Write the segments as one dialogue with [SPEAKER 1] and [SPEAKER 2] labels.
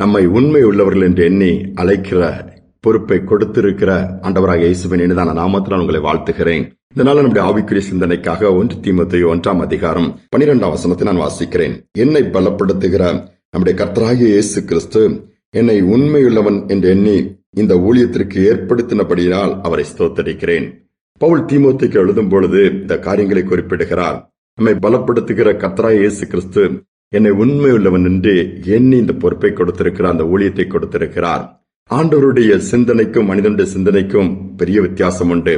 [SPEAKER 1] நம்மை உண்மை உள்ளவர்கள் என்று எண்ணி அழைக்கிற பொறுப்பை கொடுத்திருக்கிற ஆண்டவராக இயேசுவின் இனிதான நாமத்தில் உங்களை வாழ்த்துகிறேன். இதனால நம்முடைய ஆவிக்குரிய சிந்தனைக்காக ஒன்று தீமத்தை ஒன்றாம் அதிகாரம் பனிரெண்டாம் வசனத்தை நான் வாசிக்கிறேன். என்னை பலப்படுத்துகிற நம்முடைய கர்த்தராகிய இயேசு கிறிஸ்து என்னை உண்மையுள்ளவன் என்று எண்ணி இந்த ஊழியத்திற்கு ஏற்படுத்தினபடியால் அவரை ஸ்தோத்தரிக்கிறேன். பவுல் தீமோத்திக்கு எழுதும் பொழுது இந்த காரியங்களை குறிப்பிடுகிறார். நம்மை பலப்படுத்துகிற கத்ரா இயேசு கிறிஸ்து என்னை உண்மையுள்ளவன் என்று எண்ணி இந்த பொறுப்பை கொடுத்திருக்கிறார் அந்த ஊழியத்தை கொடுத்திருக்கிறார். ஆண்டவருடைய சிந்தனைக்கும் மனிதனுடைய சிந்தனைக்கும் பெரிய வித்தியாசம் உண்டு.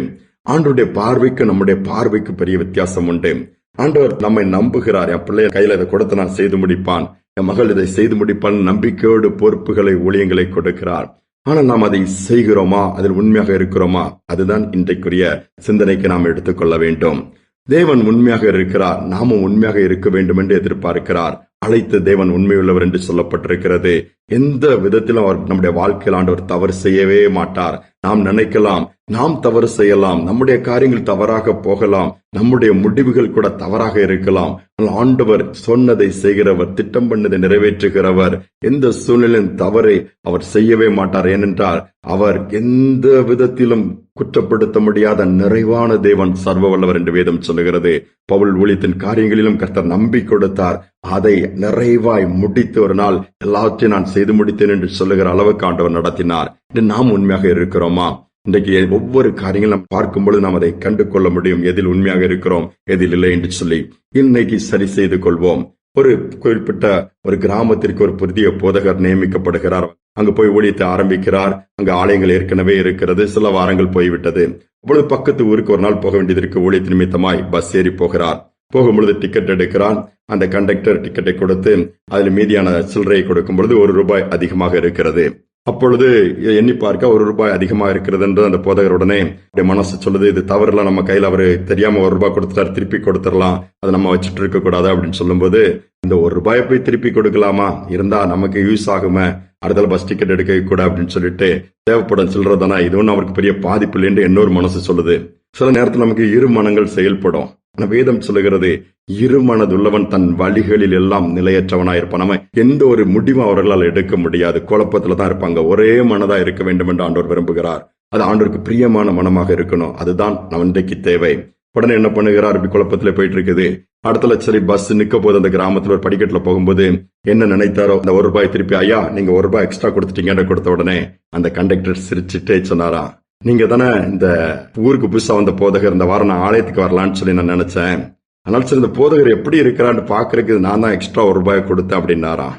[SPEAKER 1] ஆண்டவருடைய பார்வைக்கு நம்முடைய பார்வைக்கு பெரிய வித்தியாசம் உண்டு. ஆண்டவர் நம்மை நம்புகிறார். என் பிள்ளைய கையில இதை கொடுத்து நான் செய்து முடிப்பான். என் மகள் இதை செய்து முடிப்பான். நம்பிக்கையோடு பொறுப்புகளை ஊழியங்களை கொடுக்கிறார். ஆனால் நாம் அதை செய்கிறோமா? அதில் உண்மையாக இருக்கிறோமா? அதுதான் இன்றைக்குரிய சிந்தனைக்கு நாம் எடுத்துக்கொள்ள வேண்டும். தேவன் உண்மையாக இருக்கிறார். நாமும் உண்மையாக இருக்க வேண்டும் என்று எதிர்பார்க்கிறார். அழைத்த தேவன் உண்மையுள்ளவர் என்று சொல்லப்பட்டிருக்கிறது. எந்த விதத்திலும் அவர் நம்முடைய வாழ்க்கையில் ஆண்டவர் தவறு செய்யவே மாட்டார். நாம் நினைக்கலாம் நாம் தவறு செய்யலாம் நம்முடைய காரியங்கள் தவறாக போகலாம் நம்முடைய முடிவுகள் கூட தவறாக இருக்கலாம். ஆண்டவர் சொன்னதை செய்கிறவர் திட்டம் பண்ணதை நிறைவேற்றுகிறவர். எந்த சூழ்நிலையும் தவறை அவர் செய்யவே மாட்டார். ஏனென்றால் அவர் எந்த விதத்திலும் குற்றப்படுத்த முடியாத நிறைவான தேவன் சர்வ வல்லவர் என்று வேதம் சொல்லுகிறது. பவுல் ஊழியத்தின் காரியங்களிலும் கர்த்தர் நம்பி கொடுத்தார். அதை நிறைவாய் முடித்து ஒரு நாள் எல்லாவற்றையும் நான் செய்து முடித்தேன் என்று சொல்லுகிற அளவுக்கு ஆண்டவர் நடத்தினார். இன்று நாம் உண்மையாக இருக்கிறோமா? இன்றைக்கு ஒவ்வொரு காரியங்களும் நாம் பார்க்கும்பொழுது நாம் அதை கண்டு கொள்ள முடியும். எதில் உண்மையாக இருக்கிறோம் எதில் இல்லை என்று சொல்லி இன்னைக்கு சரி செய்து கொள்வோம். ஒரு குறிப்பிட்ட ஒரு கிராமத்திற்கு ஒரு புதிய போதகர் நியமிக்கப்படுகிறார். அங்கு போய் ஊழியத்தை ஆரம்பிக்கிறார். அங்கு ஆலயங்கள் ஏற்கனவே இருக்கிறது. சில வாரங்கள் போய்விட்டது. அப்பொழுது பக்கத்து ஊருக்கு ஒரு நாள் போக வேண்டியது இருக்கு ஊழியத்து நிமித்தமாய் பஸ் ஏறி போகிறார். போகும்பொழுது டிக்கெட் எடுக்கிறான். அந்த கண்டக்டர் டிக்கெட்டை கொடுத்து அதில் மீதியான சில்லறையை கொடுக்கும் பொழுது ஒரு ரூபாய் அதிகமாக இருக்கிறது. அப்பொழுது எண்ணி பார்க்க ஒரு ரூபாய் அதிகமாக இருக்கிறது என்று அந்த போதகர் உடனே அப்படியே மனசு சொல்லுது இது தவறுல நம்ம கையில் அவரு தெரியாம ஒரு ரூபாய் கொடுத்துட்டாரு திருப்பி கொடுத்துடலாம். அதை நம்ம வச்சுட்டு இருக்க கூடாது அப்படின்னு சொல்லும்போது இந்த ஒரு ரூபாயை போய் திருப்பி கொடுக்கலாமா? இருந்தா நமக்கு யூஸ் ஆகுமே. அடுத்தால பஸ் டிக்கெட் எடுக்க கூட அப்படின்னு சொல்லிட்டு தேவைப்படும் சில்லறதானா? இது ஒன்றும் அவருக்கு பெரிய பாதிப்பு இல்லைன்னு இன்னொரு மனசு சொல்லுது. சில நேரத்தில் நமக்கு இரு மனங்கள் செயல்படும். ஆனா வேதம் சொல்லுகிறது இருமனதுள்ளவன் தன் வழிகளில் எல்லாம் நிலையற்றவனாயிருப்பான் நம்ம எந்த ஒரு முடிவும் அவர்களால் எடுக்க முடியாது. குழப்பத்துல தான் இருப்பாங்க. ஒரே மனதா இருக்க வேண்டும் என்று ஆண்டோர் விரும்புகிறார். அது ஆண்டோருக்கு பிரியமான மனமாக இருக்கணும். அதுதான் நம்ம இன்றைக்கு தேவை. உடனே என்ன பண்ணுகிறார்? அப்படி குழப்பத்துல போயிட்டு இருக்குது. அடுத்த சரி பஸ் நிக்க போது அந்த கிராமத்துல ஒரு படிக்கட்டுல போகும்போது என்ன நினைத்தாரோ அந்த ஒரு ரூபாய் திருப்பி ஐயா நீங்க ஒரு ரூபாய் எக்ஸ்ட்ரா கொடுத்துட்டீங்கன்னு கொடுத்த உடனே அந்த கண்டக்டர் சிரிச்சுட்டே சொன்னாரா நீங்க தானே இந்த ஊருக்கு புதுசா வந்த போதகர் இந்த வாரம் நான் ஆலயத்துக்கு வரலான்னு சொல்லி நான் நினைச்சேன். அதனால சரி இந்த போதகர் எப்படி இருக்கிறான்னு பாக்குறதுக்கு நான் தான் எக்ஸ்ட்ரா ஒரு ரூபாய் கொடுத்தேன் அப்படின்னாராம்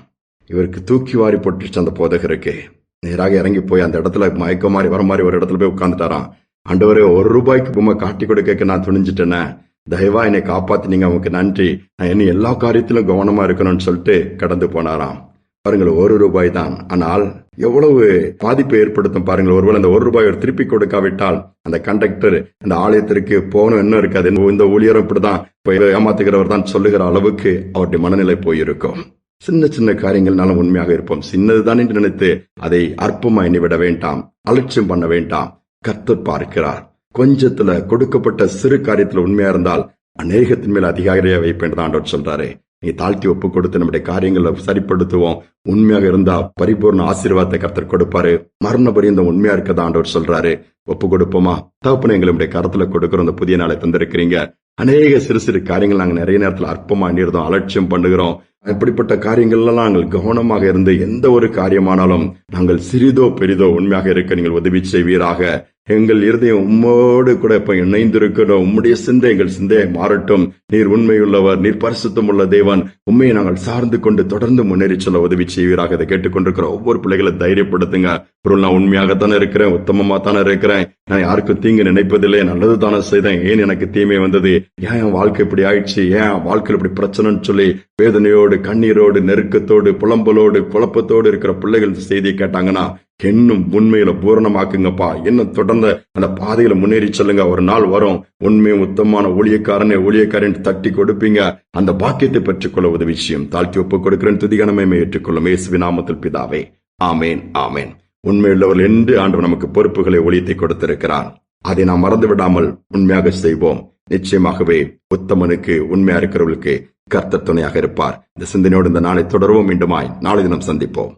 [SPEAKER 1] இவருக்கு தூக்கி வாரி போட்டுருச்சு அந்த போதகருக்கு. நேராக இறங்கி போய் அந்த இடத்துல மயக்க மாதிரி வர மாதிரி ஒரு இடத்துல போய் உட்காந்துட்டாராம் ஆண்டவரே ஒரு ரூபாய்க்கு பொம்மை காட்டி கொடுக்க நான் துணிஞ்சிட்டேனே. தயவா என்னை காப்பாத்தினீங்க அவனுக்கு நன்றி. நான் என்ன எல்லா காரியத்திலும் கவனமா இருக்கணும்னு சொல்லிட்டு கடந்து போனாராம். பாருங்கள் ஒரு ரூபாய் தான். ஆனால் எவ்வளவு பாதிப்பை ஏற்படுத்தும் பாருங்கள். ஒருவேளை அந்த ஒரு ரூபாய் திருப்பி கொடுக்காவிட்டால் அந்த கண்டக்டர் அந்த ஆலயத்திற்கு போகணும் என்ன இருக்காது. இந்த ஊழியரும் இப்படிதான் ஏமாத்துகிறவர் தான் சொல்லுகிற அளவுக்கு அவருடைய மனநிலை போயிருக்கும். சின்ன சின்ன காரியங்கள்னாலும் உண்மையாக இருப்போம். சின்னதுதான் என்று நினைத்து அதை அற்பமாய் விட வேண்டாம். அலட்சியம் பண்ண வேண்டாம். கத்து பார்க்கிறார். கொஞ்சத்துல கொடுக்கப்பட்ட சிறு காரியத்துல உண்மையா இருந்தால் அநேகத்தின் மேல் அதிகாரியா வைப்பேன் ஆண்டவர் சொல்றாரு. நீ தாழ்த்தி ஒப்பு கொடுத்து நம்முடைய காரியங்களை சரிப்படுத்துவோம். உண்மையாக இருந்தா பரிபூர்ண ஆசீர்வாதத்தை கருத்தர் கொடுப்பாரு. மரண பரியந்தம் உண்மையா இருக்கதா ஆண்டவர் சொல்றாரு. ஒப்பு கொடுப்போமா? தகப்பன எங்களுடைய கருத்துல கொடுக்கிறோம். அந்த புதிய நாளை தந்திருக்கிறீங்க. அநேக சிறு சிறு காரியங்கள் நாங்கள் நிறைய நேரத்தில் அற்பமா எண்ணிருந்தோம் அலட்சியம் பண்ணுகிறோம். இப்படிப்பட்ட காரியங்கள்லாம் நாங்கள் கவனமாக இருந்து எந்த ஒரு காரியமானாலும் நாங்கள் சிறிதோ பெரிதோ உண்மையாக இருக்க நீங்கள் உதவி செய்வீராக. எங்கள் இருதயம் உம்மோடு கூட இப்ப இணைந்திருக்கிறோம். உம்முடைய சிந்தை எங்கள் சிந்தையை மாறட்டும். நீர் உண்மையுள்ளவர் நீர் பரிசுத்தம் உள்ள தேவன். உண்மையை நாங்கள் சார்ந்து கொண்டு தொடர்ந்து முன்னேறி சொல்ல உதவி செய்வீராக. அதை கேட்டுக்கொண்டிருக்கிற ஒவ்வொரு பிள்ளைகளை தைரியப்படுத்துங்க. பொருள் நான் உண்மையாகத்தானே இருக்கிறேன் உத்தமமா தானே இருக்கிறேன். நான் யாருக்கும் தீங்கு நினைப்பதில்லை நல்லது தானே செய்தேன். ஏன் எனக்கு தீமை வந்தது? ஏன் என் வாழ்க்கை இப்படி ஆயிடுச்சு? ஏன் வாழ்க்கையில் இப்படி பிரச்சனைன்னு சொல்லி வேதனையோடு கண்ணீரோடு நெருக்கத்தோடு புலம்பலோடு குழப்பத்தோடு இருக்கிற பிள்ளைகள் செய்தியை கேட்டாங்கன்னா என்னும் உண்மையில பூரணமாக்குங்கப்பா. இன்னும் தொடர்ந்து அந்த பாதையில முன்னேறி செல்லுங்க. ஒரு நாள் வரும். உண்மை உத்தமான ஊழியக்காரனை ஊழியக்காரன் தட்டி கொடுப்பீங்க. அந்த பாக்கியத்தை பெற்றுக்கொள்ள உதவி விஷயம் தாழ்த்தி ஒப்பு கொடுக்கிறேன். துதிகணமே ஏற்றுக்கொள்ளும். இயேசுவி நாமத்தில் பிதாவே. ஆமேன் ஆமேன். உண்மையுள்ளவர்கள் என்று ஆண்டு நமக்கு பொறுப்புகளை ஒழியத்தை கொடுத்திருக்கிறார். அதை நாம் மறந்து விடாமல் உண்மையாக செய்வோம். நிச்சயமாகவே உத்தமனுக்கு உண்மையா இருக்கிறவர்களுக்கு கர்த்தர் துணையாக இருப்பார். இந்த சிந்தனையோடு இந்த நாளை தொடர்வோம். மீண்டுமாய் நாளை தினம் சந்திப்போம்.